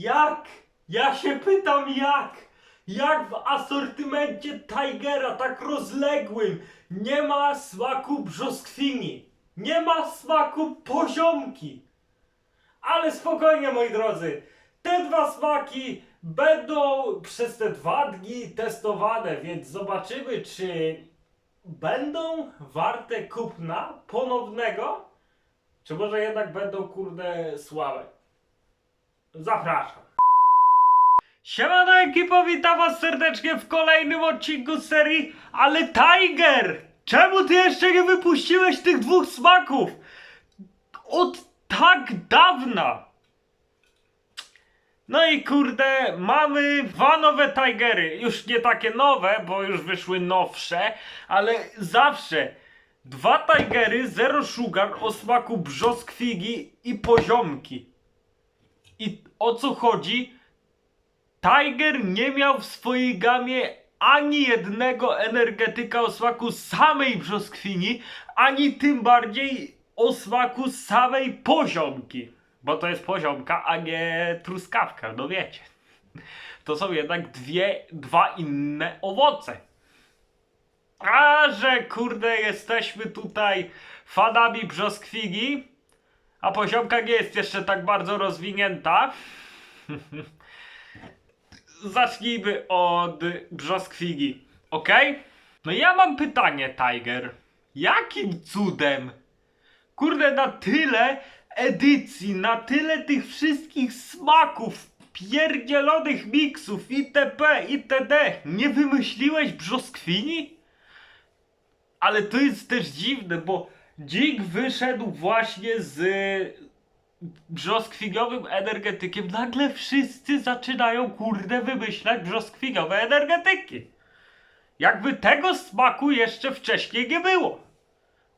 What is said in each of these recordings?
Jak? Ja się pytam jak? Jak w asortymencie Tigera tak rozległym nie ma smaku brzoskwini? Nie ma smaku poziomki? Ale spokojnie moi drodzy, te dwa smaki będą przez te dwa dni testowane, więc zobaczymy czy będą warte kupna ponownego, czy może jednak będą kurde słabe. Zapraszam. Siemano ekipo, witam was serdecznie w kolejnym odcinku serii Ale Tiger! Czemu ty jeszcze nie wypuściłeś tych dwóch smaków? Od tak dawna! No i kurde, mamy dwa nowe Tigery. Już nie takie nowe, bo już wyszły nowsze, ale zawsze dwa Tigery, zero sugar o smaku brzoskwigi i poziomki. I o co chodzi? Tiger nie miał w swojej gamie ani jednego energetyka o smaku samej brzoskwini, ani tym bardziej o smaku samej poziomki. Bo to jest poziomka, a nie truskawka, no wiecie. To są jednak dwie, dwa inne owoce. A że kurde jesteśmy tutaj fanami brzoskwigi, a poziomka nie jest jeszcze tak bardzo rozwinięta. Zacznijmy od brzoskwigi, ok? No ja mam pytanie, Tiger. Jakim cudem? Kurde, na tyle edycji, na tyle tych wszystkich smaków, pierdzielonych miksów, itp., itd. Nie wymyśliłeś brzoskwini? Ale to jest też dziwne, bo dzik wyszedł właśnie z brzoskwiniowym energetykiem. Nagle wszyscy zaczynają kurde wymyślać brzoskwiniowe energetyki. Jakby tego smaku jeszcze wcześniej nie było.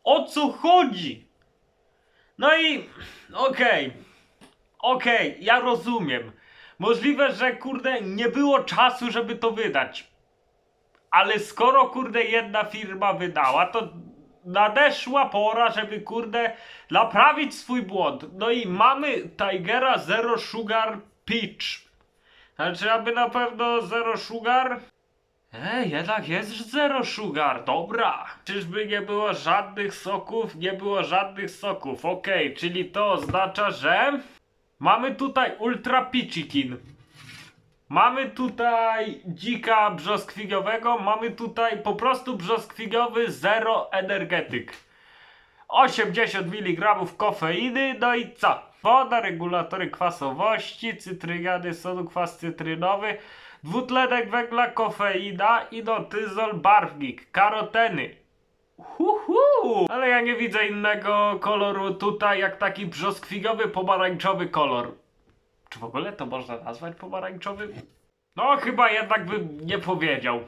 O co chodzi? No i okej. Okej, ja rozumiem. Możliwe, że kurde nie było czasu, żeby to wydać. Ale skoro kurde jedna firma wydała, to nadeszła pora, żeby kurde naprawić swój błąd. No i mamy Tigera Zero Sugar Peach. Znaczy, aby na pewno Zero Sugar? Ej, jednak jest Zero Sugar, dobra. Czyżby nie było żadnych soków? Nie było żadnych soków, okej, czyli to oznacza, że mamy tutaj Ultra Peachikin. Mamy tutaj dzika brzoskwiniowego, mamy tutaj po prostu brzoskwiniowy zero energetyk. 80 mg kofeiny, no i co? Woda, regulatory kwasowości, cytryniany sodu, kwas cytrynowy, dwutlenek węgla, kofeina, inotyzol, barwnik, karoteny. Huhu! Ale ja nie widzę innego koloru tutaj jak taki brzoskwiniowy pomarańczowy kolor. Czy w ogóle to można nazwać pomarańczowym? No, chyba jednak bym nie powiedział.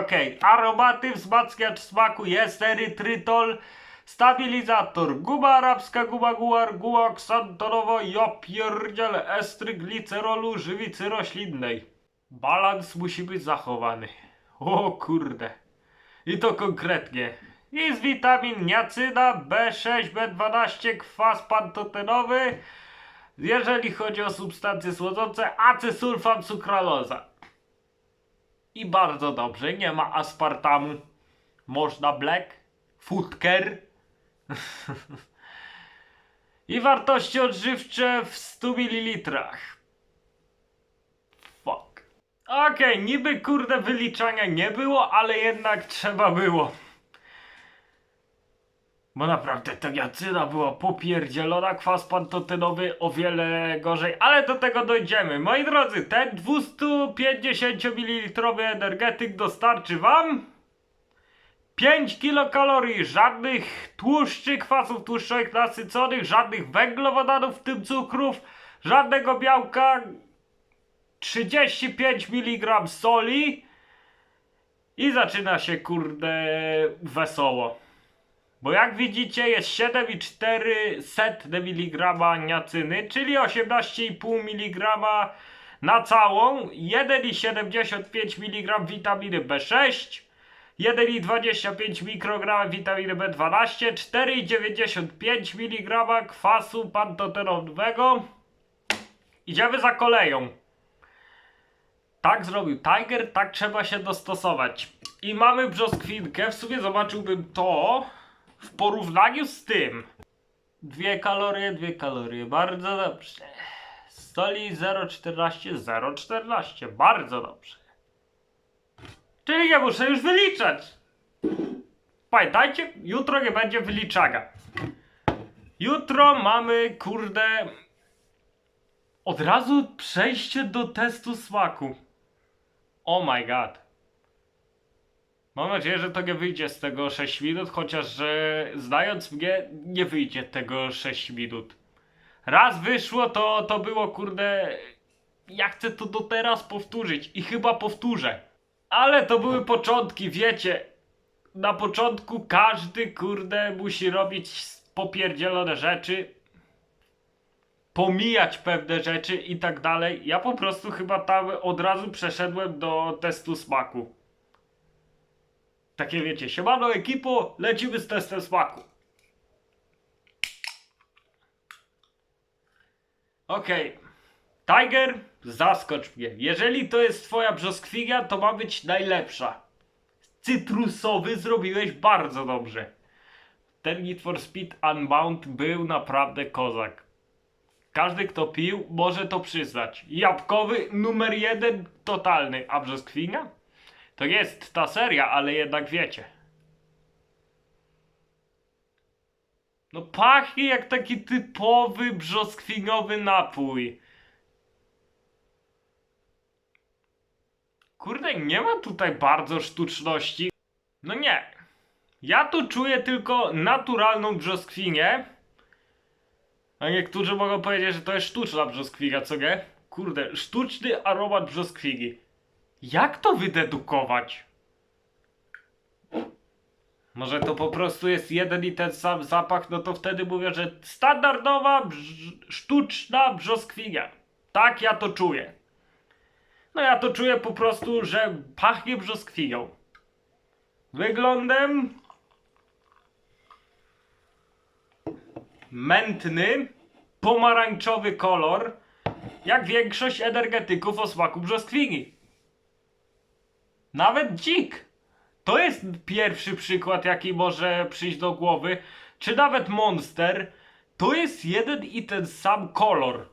Okej, aromaty, wzmacniacz smaku jest erytrytol, stabilizator, guma arabska, guma guar, guma oksantonowo, ja pierdzielę, estry glicerolu, żywicy roślinnej. Balans musi być zachowany. O kurde. I to konkretnie. Z witamin niacyna, B6, B12, kwas pantotenowy, jeżeli chodzi o substancje słodzące, acesulfam sukraloza. I bardzo dobrze, nie ma aspartamu. Można black, foodker. I wartości odżywcze w 100 ml. Fuck. Okej, niby kurde wyliczania nie było, ale jednak trzeba było. Bo naprawdę ta jacyna była popierdzielona, kwas pantotenowy o wiele gorzej, ale do tego dojdziemy. Moi drodzy, ten 250 ml energetyk dostarczy wam 5 kilokalorii, żadnych tłuszczy, kwasów tłuszczowych nasyconych, żadnych węglowodanów, w tym cukrów, żadnego białka, 35 mg soli i zaczyna się kurde wesoło. Bo jak widzicie jest 7,4 mg niacyny, czyli 18,5 mg na całą, 1,75 mg witaminy B6, 1,25 mikrograma witaminy B12, 4,95 mg kwasu pantotenowego Idziemy za koleją. Tak zrobił Tiger, tak trzeba się dostosować. I mamy brzoskwinkę, w sumie zobaczyłbym to w porównaniu z tym. Dwie kalorie, dwie kalorie, bardzo dobrze. Soli 0,14, 0,14, bardzo dobrze. Czyli nie muszę już wyliczać. Pamiętajcie, jutro nie będzie wyliczania. Jutro mamy, kurde, od razu przejście do testu smaku. Oh my god. Mam nadzieję, że to nie wyjdzie z tego 6 minut, chociaż że znając mnie, nie wyjdzie tego 6 minut. Raz wyszło, to, to było kurde. Ja chcę to do teraz powtórzyć i chyba powtórzę. Ale to były początki, wiecie. Na początku każdy kurde musi robić popierdzielone rzeczy, pomijać pewne rzeczy i tak dalej. Ja po prostu chyba tam od razu przeszedłem do testu smaku. Takie wiecie, siemano ekipo, lecimy z testem smaku. Okej. Tiger, zaskocz mnie. Jeżeli to jest twoja brzoskwinia, to ma być najlepsza. Cytrusowy zrobiłeś bardzo dobrze. Ten Need for Speed Unbound był naprawdę kozak. Każdy, kto pił, może to przyznać. Jabłkowy numer jeden totalny. A brzoskwinia? To jest ta seria, ale jednak wiecie. No pachnie jak taki typowy brzoskwiniowy napój. Kurde, nie ma tutaj bardzo sztuczności. No nie. Ja tu czuję tylko naturalną brzoskwinię. A niektórzy mogą powiedzieć, że to jest sztuczna brzoskwinia, co nie? Kurde, sztuczny aromat brzoskwini. Jak to wydedukować? Może to po prostu jest jeden i ten sam zapach, no to wtedy mówię, że standardowa, brz sztuczna brzoskwinia. Tak ja to czuję. No ja to czuję po prostu, że pachnie brzoskwinią. Wyglądem mętny, pomarańczowy kolor, jak większość energetyków o smaku brzoskwini. Nawet dzik. To jest pierwszy przykład, jaki może przyjść do głowy. Czy nawet monster. To jest jeden i ten sam kolor.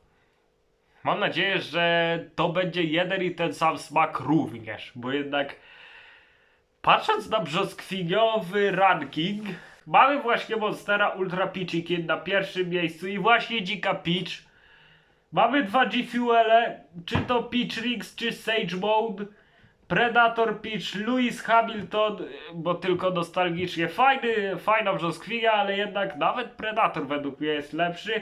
Mam nadzieję, że to będzie jeden i ten sam smak również, bo jednak patrząc na brzoskwiniowy ranking, mamy właśnie Monstera Ultra Peachy Kid na pierwszym miejscu i właśnie Dzika Peach. Mamy dwa G-Fuele, czy to Peach Rings, czy Sage Mode. Predator Peach, Lewis Hamilton, bo tylko nostalgicznie fajny, fajna brzoskwinia, ale jednak nawet Predator według mnie jest lepszy.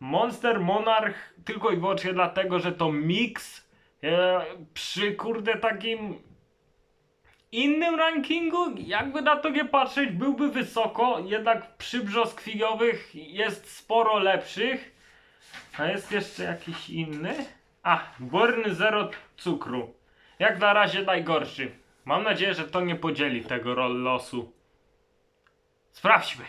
Monster Monarch tylko i wyłącznie dlatego, że to mix e, przy kurde takim innym rankingu, jakby na to nie patrzeć, byłby wysoko, jednak przy brzoskwiniowych jest sporo lepszych. A jest jeszcze jakiś inny? A, Burn Zero cukru. Jak na razie najgorszy. Mam nadzieję, że to nie podzieli tego rol losu. Sprawdźmy.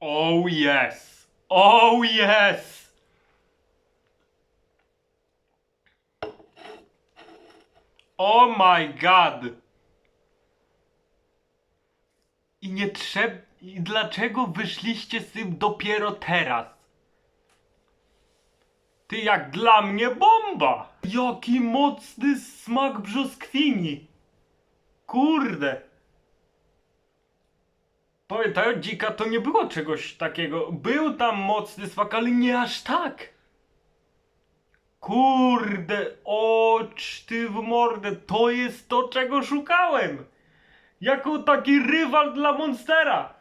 Oh yes! Oh yes! Oh my god! I nie trzeba. I dlaczego wyszliście z tym dopiero teraz? Ty jak dla mnie bomba! Jaki mocny smak brzoskwini! Kurde! Pamiętają, dzika to nie było czegoś takiego. Był tam mocny smak, ale nie aż tak. Kurde, ocz ty w mordę, to jest to, czego szukałem. Jako taki rywal dla Monstera.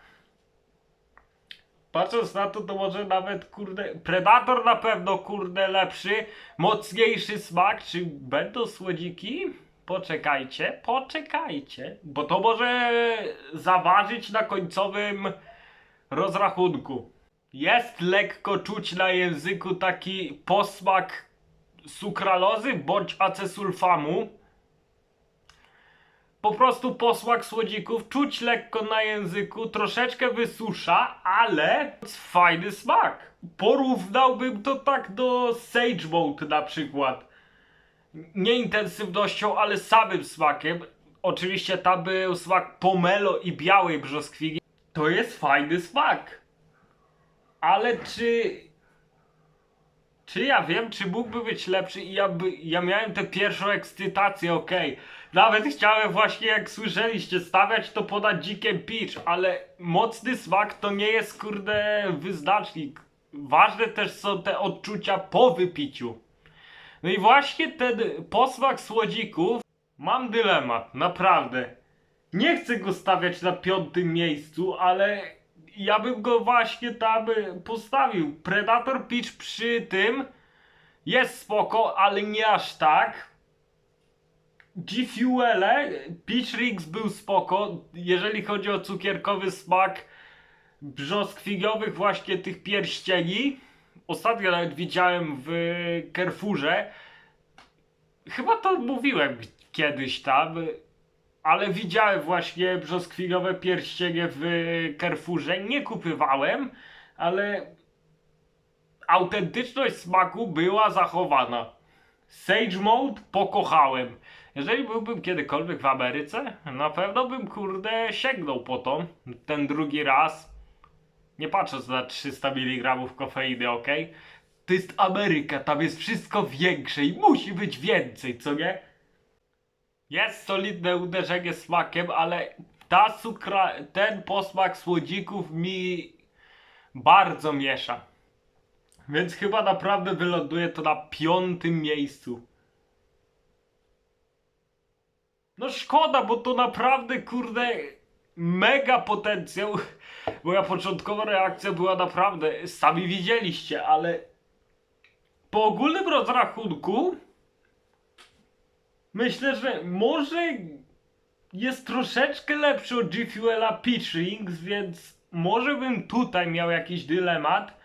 Patrząc na to, to może nawet, kurde, Predator na pewno, kurde, lepszy, mocniejszy smak. Czy będą słodziki? Poczekajcie, poczekajcie, bo to może zaważyć na końcowym rozrachunku. Jest lekko czuć na języku taki posmak sukralozy bądź acesulfamu. Po prostu posmak słodzików czuć lekko na języku, troszeczkę wysusza, ale fajny smak. Porównałbym to tak do Sage Mode na przykład. Nie intensywnością, ale samym smakiem. Oczywiście tam był smak pomelo i białej brzoskwini. To jest fajny smak. Ale czy. Czy ja wiem, czy mógłby być lepszy i ja, by, ja miałem tę pierwszą ekscytację, okej. Nawet chciałem właśnie, jak słyszeliście, stawiać to ponad dzikiem peach, ale mocny smak to nie jest, kurde, wyznacznik. Ważne też są te odczucia po wypiciu. No i właśnie ten posmak słodzików, mam dylemat, naprawdę. Nie chcę go stawiać na piątym miejscu, ale ja bym go właśnie tam y, postawił. Predator Peach przy tym jest spoko, ale nie aż tak. G-Fuele, Peach Rings był spoko, jeżeli chodzi o cukierkowy smak brzoskwiniowych właśnie tych pierścieni. Ostatnio nawet widziałem w Carrefourze. Chyba to mówiłem kiedyś tam, ale widziałem właśnie brzoskwiniowe pierścienie w Carrefourze. Nie kupywałem, ale autentyczność smaku była zachowana. Sage Mode pokochałem. Jeżeli byłbym kiedykolwiek w Ameryce, na pewno bym kurde sięgnął po to. Ten drugi raz. Nie patrząc na 300 mg kofeiny, ok? To jest Ameryka, tam jest wszystko większe i musi być więcej, co nie? Jest solidne uderzenie smakiem, ale ta cukra, ten posmak słodzików mi bardzo miesza. Więc chyba naprawdę wyląduje to na piątym miejscu. No szkoda, bo to naprawdę, kurde, mega potencjał. Moja początkowa reakcja była naprawdę, sami widzieliście, ale po ogólnym rozrachunku myślę, że może jest troszeczkę lepszy od G Fuela Peach Rings, więc może bym tutaj miał jakiś dylemat,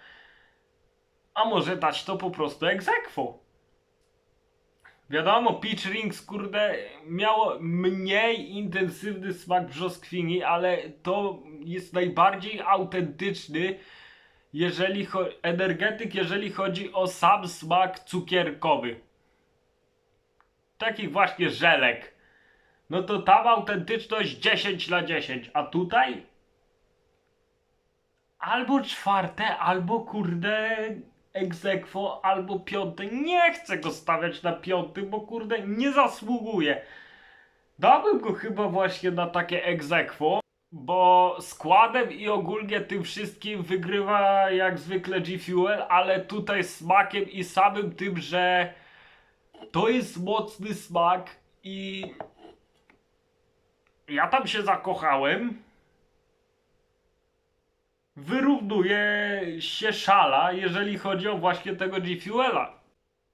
a może dać to po prostu aequo. Wiadomo, Peach Rings, kurde, miało mniej intensywny smak brzoskwini, ale to jest najbardziej autentyczny jeżeli energetyk, jeżeli chodzi o sam smak cukierkowy. Takich właśnie żelek. No to tam autentyczność 10 na 10, a tutaj albo czwarte, albo kurde egzekwo, albo piąte. Nie chcę go stawiać na piąty, bo kurde nie zasługuje. Dałbym go chyba właśnie na takie egzekwo, bo składem i ogólnie tym wszystkim wygrywa jak zwykle G Fuel, ale tutaj smakiem i samym tym, że to jest mocny smak i ja tam się zakochałem wyrównuje się szala, jeżeli chodzi o właśnie tego G-Fuela.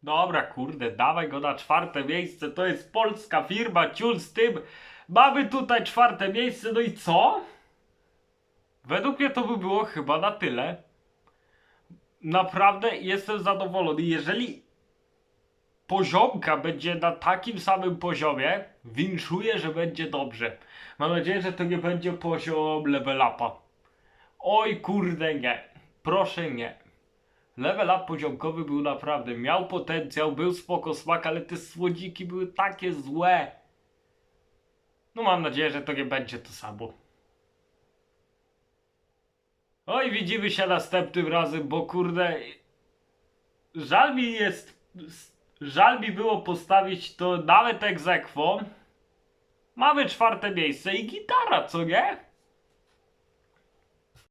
Dobra, kurde, dawaj go na czwarte miejsce. To jest polska firma, ciul z tym. Mamy tutaj czwarte miejsce, no i co? Według mnie to by było chyba na tyle. Naprawdę jestem zadowolony. Jeżeli poziomka będzie na takim samym poziomie, winszuję, że będzie dobrze. Mam nadzieję, że to nie będzie poziom level upa. Oj kurde nie, proszę nie. Level up poziomkowy był naprawdę, miał potencjał, był spoko smak, ale te słodziki były takie złe. No mam nadzieję, że to nie będzie to samo. Oj, widzimy się następnym razem, bo kurde, żal mi jest, żal mi było postawić to nawet egzekwo. Mamy czwarte miejsce i gitara, co nie?